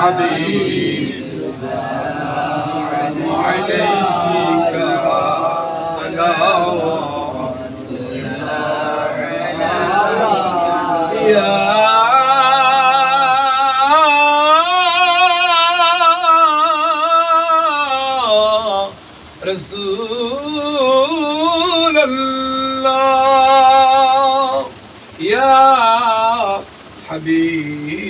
حبيب وعليك صلوات يا رسول الله يا حبيب الله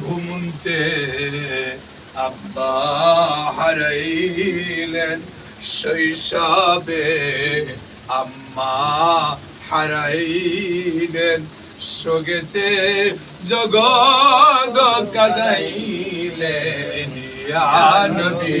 ঘুমতে আব্বা হারাইলেন শৈশবে আম্মা হারাইলেন। সোগেতে জগ কাদাইলেন ইয়া নবী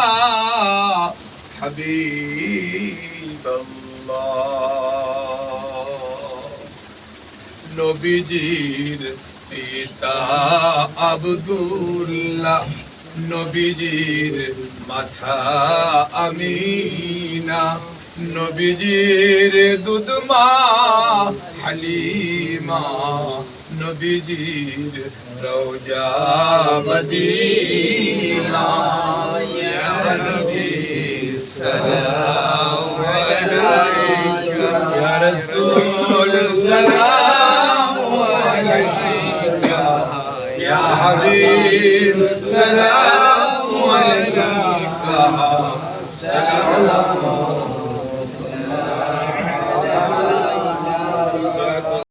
হাবিব নবীজির পিতা আবদুল্লাহ। নবীজির মাথা আমিনা। নবীজির দুধমা হালিমা। নবীজির রৌজা মদিনা। ইয়া রাসূল সালাম আলাইকা ইয়া হাবিব